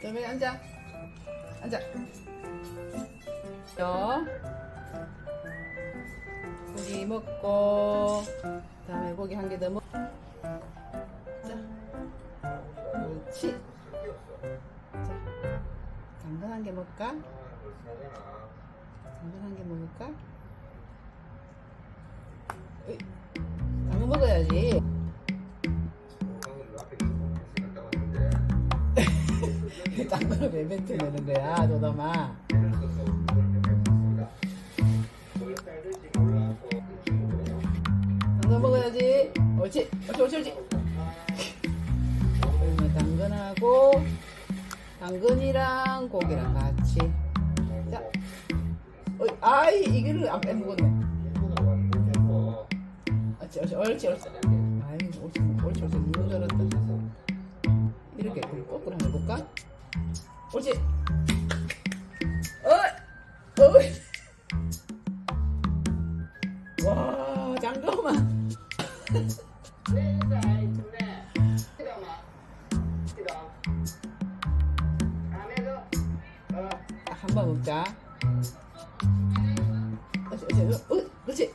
그러면 앉아. 앉아. 요. 고기 먹고 다음에 고기 한 개 더 먹. 자. 그렇지. 자. 당근 한 개 먹을까? 당근 한 개 먹을까? 당근 먹어야지. 당근을 왜 멘트 내는 거야, 노담아? 당근 먹어야지. 옳지, 옳지, 옳지, 옳지. 당근하고 당근이랑 고기랑 같이. 자, 어이, 아이 이거를 안 빼먹었네. 옳지, 옳지, 옳지, 옳지. 아이, 옳지, 옳지, 옳지. 너무 잘한다. 이렇게 거꾸로 한번 해볼까? 옳지. 어이, 어이. 와, 잠깐만. 한 번 먹자. 그렇지, 그렇지, 어, 그렇지.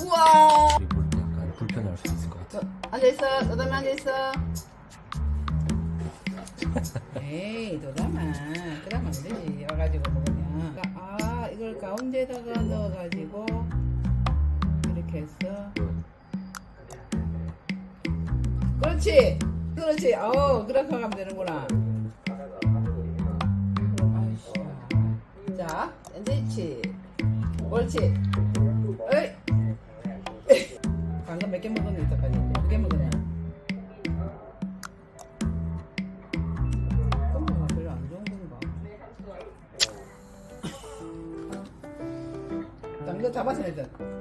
우와. 볼때 약간 불편할 수 있을 것 같아. 너, 앉아있어. 너다만 앉아있어. 에이, 너다만. 그러면 안 되지. 와가지고 먹으면. 아, 이걸 가운데다가 넣어가지고, 이렇게 해서. 그렇지. 그렇지. 어, 그렇게 하면 되는구나. 아이씨. 자, 앉아있지. 옳지. 당근 잡아서 내든